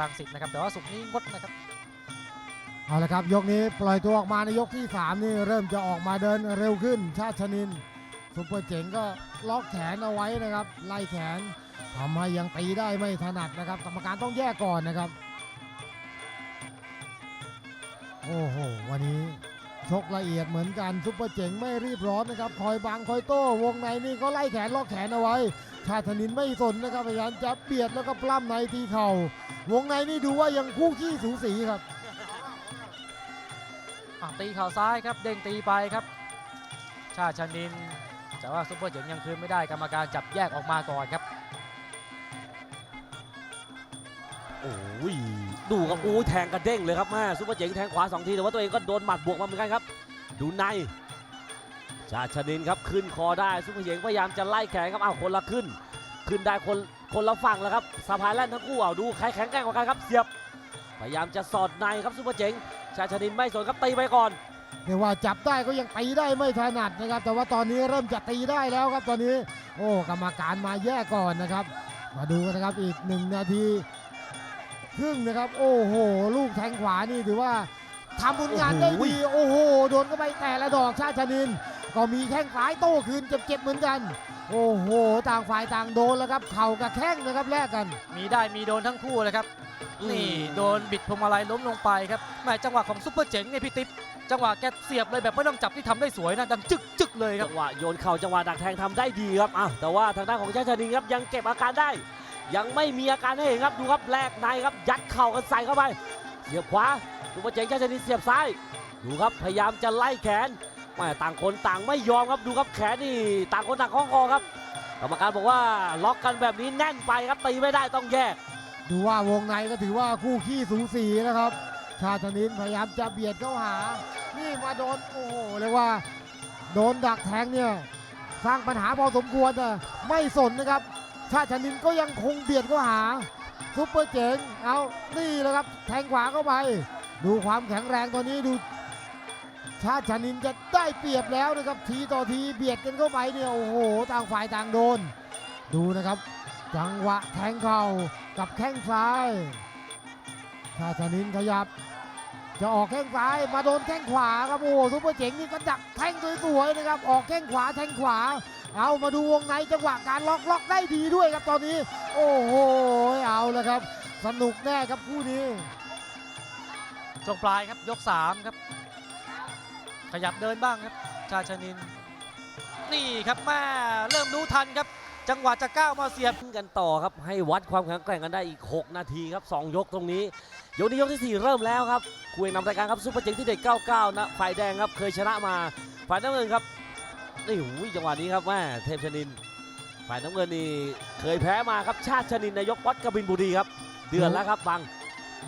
รังสิตนะครับแต่ว่าสุกนี้งดนะครับเอาละครับยกนี้ปล่อยตัวออกมาในยกที่ 3 นี่เริ่มจะออกมาเดินเร็วขึ้น ชาติชนินซุปเปอร์เจ๋งก็ล็อกแขนเอาไว้นะครับ ไล่แขนทำให้ยังตีได้ไม่ถนัดนะครับกรรมการต้องแยกก่อนนะครับ โอ้โหวันนี้ชกละเอียดเหมือนกันซุปเปอร์เจ๋งไม่รีบร้อนนะครับ คอยบังคอยโต้วงในนี่ก็ไล่แขนล็อกแขนเอาไว้ ชาติชนินไม่สนนะครับพยายามจะเบียดแล้วก็ปล้ำในทีเข่าวงในนี่ดูว่ายังคู่ขี้สูสีครับอะตีเข่าซ้ายครับเด้งตีไปครับ ชาติชนิน แต่ว่าซุปเปอร์เจ๋งยังคืนไม่ได้กรรมการจับแยกออกมาก่อนครับ โอ้ยดูครับโอ้ยแทงกระเด้งเลยครับแม่ซุปเปอร์เจ๋งแทงขวาสองทีแต่ว่าตัวเองก็โดนหมัดบวกมาเหมือนกันครับ ดูใน ชาชนินครับขึ้นคอได้ซุปเปอร์เจ๋งพยายามจะไล่แขนครับอ้าวคนละขึ้น ขึ้นได้คนคนละฝั่งแล้วครับสะพายแล่นทั้งคู่เอาดูใครแข็งแกร่งกว่ากันครับเสียบ พยายามจะสอดในครับซุปเปอร์เจ๋งชาชนินไม่สนครับตีไปก่อนเรียกว่าจับได้ก็ยังตีได้ไม่ถนัดนะครับ แต่ว่าตอนนี้เริ่มจะตีได้แล้วครับตอนนี้ โอ้กรรมการมาแยกก่อนนะครับ มาดูกันนะครับอีกหนึ่งนาทีครึ่งนะครับ โอ้โห ลูกแทงขวานี่ถือว่าทำผลงานได้ดีโอ้โห โดนเข้าไปแต่ละดอกชาติชนิน ก็มีแข้งซ้ายโต้คืนเจ็บๆเหมือนกัน โอ้โห ต่างฝ่ายต่างโดนแล้วครับ เข่ากับแข้งนะครับแลกกัน มีได้มีโดนทั้งคู่เลยครับ นี่โดนบิดพวงมาลัยล้มลงไปครับแหม่จังหวะของซุปเปอร์เจ๋งเนี่ยพี่ติ๊บจังหวะแกเสียบเลยแบบไม่ต้องจับที่ทำได้สวยนะดังจึกจึกเลยครับจังหวะโยนเข่าจังหวะดักแทงทำได้ดีครับอ้าวแต่ว่าทางด้านของชาชนินครับยังเก็บอาการได้ ยังไม่มีอาการให้เห็นครับดูครับแลกในครับยัดเข่ากันใส่เข้าไป เสียบขวาซุปเปอร์เจ๋งชาชนินเสียบซ้ายดูครับพยายามจะไล่แขน แหม่ต่างคนต่างไม่ยอมครับดูครับแขนนี่ต่างคนต่างคล้องคอครับกรรมการบอกว่าล็อกกันแบบนี้แน่นไปครับตีไม่ได้ต้องแยก ดูว่าวงในก็ถือว่าคู่ขี้สูสีนะครับ ชาตินินพยายามจะเบียดเข้าหา นี่มาโดนโอ้โหเรียกว่าโดนดักแทงเนี่ยสร้างปัญหาพอสมควรนะไม่สนนะครับ ชาตินินก็ยังคงเบียดเข้าหาซุปเปอร์เจ๋งเอานี่แหละครับ แทงขวาเข้าไป ดูความแข็งแรงตอนนี้ดู ชาติชนินจะได้เปรียบแล้วนะครับทีต่อทีเบียดกันเข้าไปเนี่ยโอ้โหต่างฝ่ายต่างโดน ดูนะครับ จังหวะแทงเข่ากับแข้งซ้าย ชาชนินขยับ จะออกแข้งซ้ายมาโดนแข้งขวาครับโอ้ซุปเปอร์เจ๋งนี่ก็ดักแข้งสวยๆนะครับออกแข้งขวาแทงขวา เอามาดูวงในจังหวะการล็อกล็อกได้ดีด้วยครับตอนนี้ โอ้โหเอาแล้วครับ สนุกแน่ครับคู่นี้ช่วงปลายครับยก3ครับ ขยับเดินบ้างครับ ชาชนิน นี่ครับแม่เริ่มรู้ทันครับ จังหวะจะก้าวมาเสียบกันต่อครับ ให้วัดความแข็งแกร่งกันได้อีก 6 นาทีครับ 2 ยกตรงนี้ ยกนี้ยกที่ 4 เริ่มแล้วครับ คุยนำรายการครับซุปเปอร์เจ๋งที่เด็ด99 นะ ฝ่ายแดงครับ เคยชนะมา ฝ่ายน้ำเงินครับ นี่หูยจังหวะนี้ครับแม่เทพชนิน ฝ่ายน้ำเงินนี่เคยแพ้มาครับ ชาติชนินนายกวัดกบินบุรีครับ เดือนแล้วครับบัง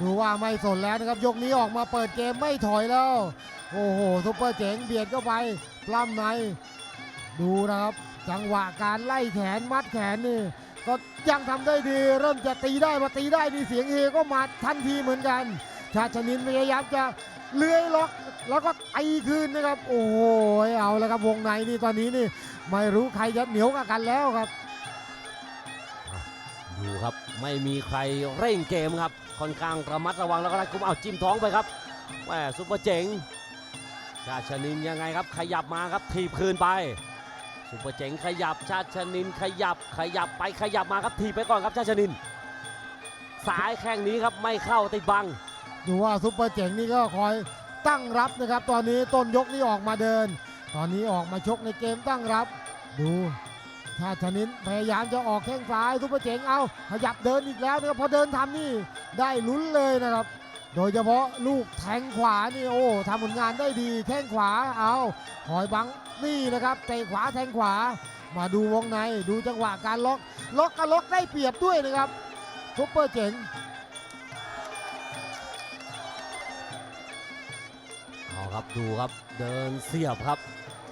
ดูว่าไม่สนแล้วนะครับ ยกนี้ออกมาเปิดเกมไม่ถอยแล้ว โอ้โหซุปเปอร์เจ๋งเบียดเข้าไปปล้ำใน ดูนะครับ จังหวะการไล่แขนมัดแขนนี่ ก็ยังทำได้ดี เริ่มจะตีได้มาตีได้นี่เสียงเฮก็มาทันทีเหมือนกัน ชาชนินพยายามจะเลื้อยล็อกแล้วก็ตีคืนนะครับ โอ้โหเอาแล้วครับวงในนี่ตอนนี้นี่ ไม่รู้ใครจะเหนียวกับกันแล้วครับดูครับไม่มีใครเร่งเกมครับค่อนข้างระมัดระวังแล้วก็รัดกุมเอาจิ้มท้องไปครับแม่ซุปเปอร์เจ๋งาติชนินยังไงครับ ขยับมาครับทีบคืนไปซุปเปอร์เจ๋งขยับชาติชนินขยับขยับไปขยับมาครับทีบไปก่อนครับชาติชนินสายแข้งนี้ครับไม่เข้าติดบัง ดูว่าซุปเปอร์เจ๋งนี่ก็คอยตั้งรับนะครับ ตอนนี้ต้นยกนี่ออกมาเดิน ตอนนี้ออกมาชกในเกมตั้งรับ ดูชาติชนินพยายามจะออกแข้งซ้ายซุปเปอร์เจ๋งเอาขยับเดินอีกแล้วนะครับพอเดินทำนี่ได้ลุ้นเลยนะครับ โดยเฉพาะลูกแทงขวานี่โอ้ทำผลงานได้ดีแข้งขวาเอาหอยบังนี่นะครับเตะขวาแทงขวา มาดูวงในดูจังหวะการล็อกล็อกก็ล็อกได้เปรียบด้วยนะครับซุปเปอร์เจ๋งเอาครับดูครับเดินเสียบครับ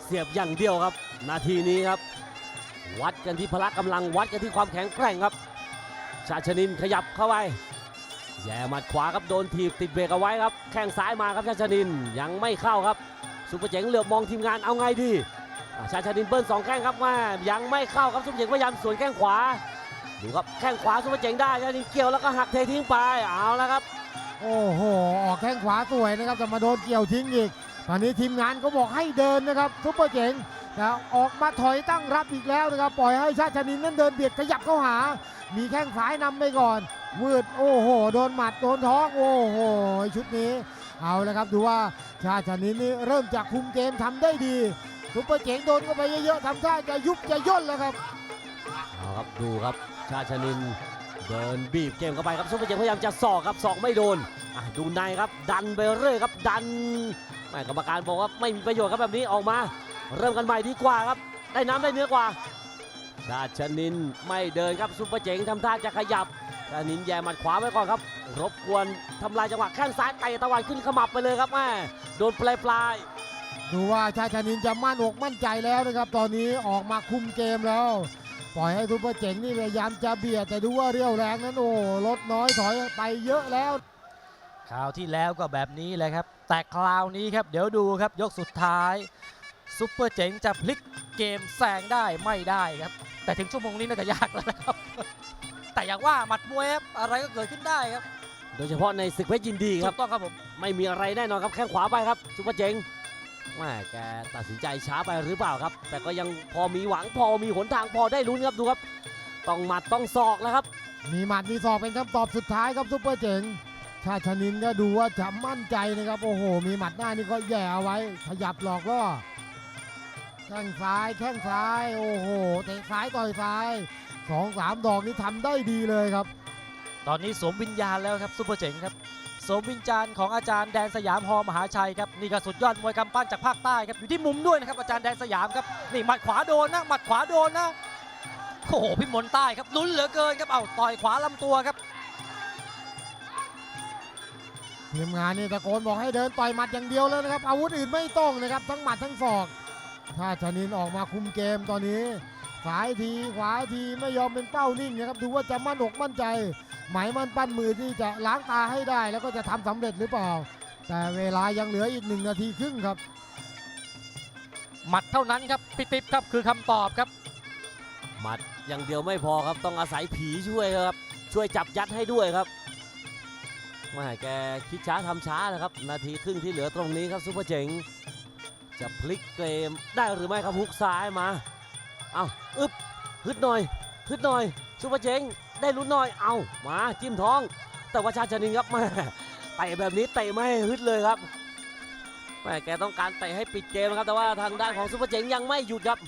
เสียบอย่างเดียวครับ นาทีนี้ครับ วัดกันที่พละกำลังวัดกันที่ความแข็งแกร่งครับชาชนินขยับเข้าไป แย่หมัดขวาครับโดนถีบติดเบรกเอาไว้ครับ แข้งซ้ายมาครับชาชนินยังไม่เข้าครับซุปเปอร์เจ๋งเหลือบมองทีมงานเอาไงดีชาชนินเบิ้ลสองแข้งครับว่ายังไม่เข้าครับซุปเปอร์เจ๋งพยายามสวนแข้งขวาดูครับแข้งขวาซุปเปอร์เจ๋งได้ชาชนินเกี่ยวแล้วก็หักเททิ้งไปเอาแล้วครับ โอ้โหออกแข้งขวาสวยนะครับแต่มาโดนเกี่ยวทิ้งอีกตอนนี้ทีมงานก็บอกให้เดินนะครับซุปเปอร์เจ๋งแต่ออกมาถอยตั้งรับอีกแล้วนะครับปล่อยให้ชาชนินนั้นเดินเบียดขยับเข้าหา มีแข้งซ้ายนำไปก่อน วืดโอ้โห โดนหมัดโดนท้องโอ้โห ชุดนี้ เอาละครับดูว่าชาติชนินนี่เริ่มจากคุมเกมทำได้ดีซุปเปอร์เจ๋งโดนเข้าไปเยอะๆทำท่าจะยุบจะย่นแล้วครับเอาครับดูครับชาชนินเดินบีบเกมเข้าไปครับซุปเปอร์เจ๋งพยายามจะสอกครับสอกไม่โดนดูในครับดันไปเรื่อยครับดันแม่กรรมการบอกว่าไม่มีประโยชน์ครับแบบนี้ออกมา เริ่มกันใหม่ดีกว่าครับ ได้น้ำได้เนื้อกว่าชาชนินไม่เดินครับซุปเปอร์เจ๋งทำท่าจะขยับ ชาชนินแย่หมัดขวาไว้ก่อนครับ รบกวนทำลายจังหวะแข้งซ้ายเตะตะวันขึ้นขมับไปเลยครับแม่โดนปลายปลายๆดูว่าชาชานินจะมั่นอกมั่นใจแล้วนะครับ ตอนนี้ออกมาคุมเกมแล้ว ปล่อยให้ซุปเปอร์เจ๋งนี่พยายามจะเบียดแต่ดูว่าเรี่ยวแรงนั้นโอ้ลดน้อยถอยไปเยอะแล้วคราวที่แล้วก็แบบนี้แหละครับ แต่คราวนี้ครับเดี๋ยวดูครับยกสุดท้ายซุปเปอร์เจ๋งจะพลิกเกมแซงได้ไม่ได้ครับ แต่ถึงชั่วโมงนี้น่าจะยากแล้วนะครับ แต่อย่างว่าหมัดมวยครับอะไรก็เกิดขึ้นได้ครับโดยเฉพาะในศึกเพชรยินดีคถูรับกต้องครับผมไม่มีอะไรแน่นอนครับแข้งขวาไปครับซุปเปอร์เจ๋งแม่แกตัดสินใจช้าไปหรือเปล่าครับ แต่ก็ยังพอมีหวังพอมีหนทางพอได้ลุ้นครับดูครับต้องหมัดต้องศอกแล้วครับ มีหมัดมีศอกเป็นคำตอบสุดท้ายครับซุปเปอร์เจ๋งชาชานินก็ดูว่าจะมั่นใจนะครับโอ้โห มีหมัดหน้านี่ก็แย่เอาไว้ ขยับหลอกล่อแข้งซ้ายแข้งซ้าย โอ้โหเตะซ้ายต่อยซ้าย สองสามดอกนี่ทำได้ดีเลยครับ ตอนนี้สวมวิญญาณแล้วครับซุปเปอร์เจ๋งครับสวมวิญญาณของอาจารย์แดนสยามฮอมหาชัยครับนี่ก็สุดยอดมวยกำปั้นจากภาคใต้ครับอยู่ที่มุมด้วยนะครับอาจารย์แดนสยามครับนี่หมัดขวาโดนนะหมัดขวาโดนนะโอ้โหพี่มนต์ใต้ครับลุ้นเหลือเกินครับเอาต่อยขวาลำตัวครับทีมงานนี่ตะโกนบอกให้เดินต่อยหมัดอย่างเดียวแล้วนะครับอาวุธอื่นไม่ต้องนะครับทั้งหมัดทั้งศอก ถ้าชนินออกมาคุมเกมตอนนี้ ซ้ายทีขวาทีไม่ยอมเป็นเป้านิ่งนะครับดูว่าจะมั่นอกมั่นใจ หมายมั่นปั้นมือที่จะล้างตาให้ได้แล้วก็จะทำสำเร็จหรือเปล่า แต่เวลายังเหลืออีกหนึ่งนาทีครึ่งครับ หมัดเท่านั้นครับพี่ติ๊บครับคือคำตอบครับ หมัดอย่างเดียวไม่พอครับต้องอาศัยผีช่วยครับ ช่วยจับยัดให้ด้วยครับแม่แกคิดช้าทำช้านะครับ นาทีครึ่งที่เหลือตรงนี้ครับซุปเปอร์เจ๋งจะพลิกเกมได้หรือไม่ครับฮุกซ้ายมา เอาอึบฮึดหน่อยฮึดหน่อยซุปเปอร์เจงได้ลุ้นหน่อยเอามาจิ้มท้อง แต่ว่าชาชนินครับแม่เตะแบบนี้เตะไม่ฮึดเลยครับแม่แกต้องการเตะให้ปิดเกมนะครับ แต่ว่าทางด้านของซุปเปอร์เจงยังไม่หยุดครับ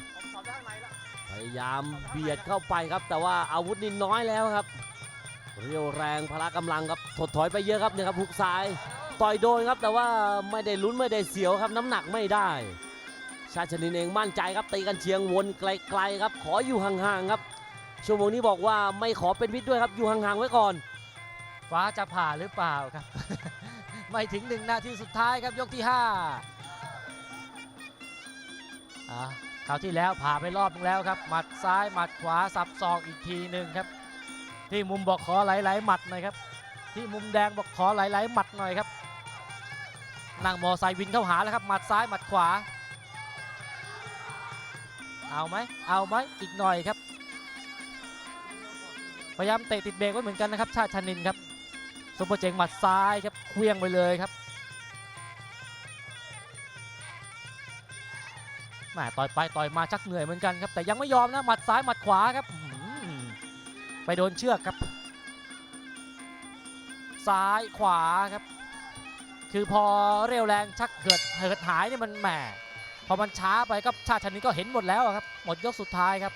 พยายามเบียดเข้าไปครับ แต่ว่าอาวุธนี่น้อยแล้วครับ เรียวแรงพละกำลังครับถดถอยไปเยอะครับเนี่ยครับหุกซ้าย ต่อยโดนครับแต่ว่าไม่ได้ลุ้นไม่ได้เสียวครับน้ำหนักไม่ได้ ชาชนินเองมั่นใจครับตีกันเชียงวนไกลๆครับ ขออยู่ห่างๆครับชั่วโมงนี้บอกว่าไม่ขอเป็นพิษด้วยครับอยู่ห่างๆไว้ก่อน ฟ้าจะผ่าหรือเปล่าครับ ไม่ถึงหนึ่งนาทีสุดท้ายครับยกที่5อ่าคราวที่แล้วผ่าไปรอบนึงแล้วครับ หมัดซ้ายหมัดขวาสับศอกอีกทีหนึ่งครับ ที่มุมบอกขอหลายๆหมัดหน่อยครับ ที่มุมแดงบอกขอหลายๆหมัดหน่อยครับนั่งมอไซค์วินเข้าหาแล้วครับหมัดซ้ายหมัดขวา เอาไหมเอาไหมอีกหน่อยครับ พยายามเตะติดเบรกไว้เหมือนกันนะครับ ชาติชนินครับซุปเปอร์เจงหมัดซ้ายครับเคลี้ยงไปเลยครับแหมต่อยไปต่อยมาชักเหนื่อยเหมือนกันครับแต่ยังไม่ยอมนะหมัดซ้ายหมัดขวาครับไปโดนเชือกครับ ซ้ายขวาครับ คือพอเร็วแรงชักเกิดเหิดหายเนี่ยมันแหม อมันช้าไปก็ชาติชนินก็เห็นหมดแล้วครับ หมดยกสุดท้ายครับ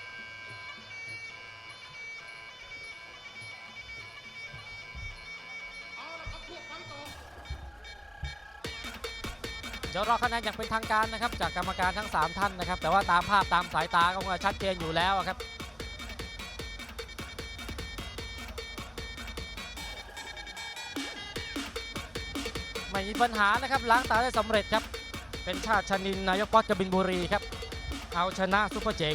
เดี๋ยวรอคะแนนอย่างเป็นทางการนะครับ จากกรรมการทั้ง 3 ท่านนะครับ แต่ว่าตามภาพตามสายตาก็คงชัดเจนอยู่แล้วครับไม่มีปัญหานะครับล้างตาได้สำเร็จครับ เป็นชาติชนินนายกปัตตกบินบุรีครับ เอาชนะซุปเปอร์เจง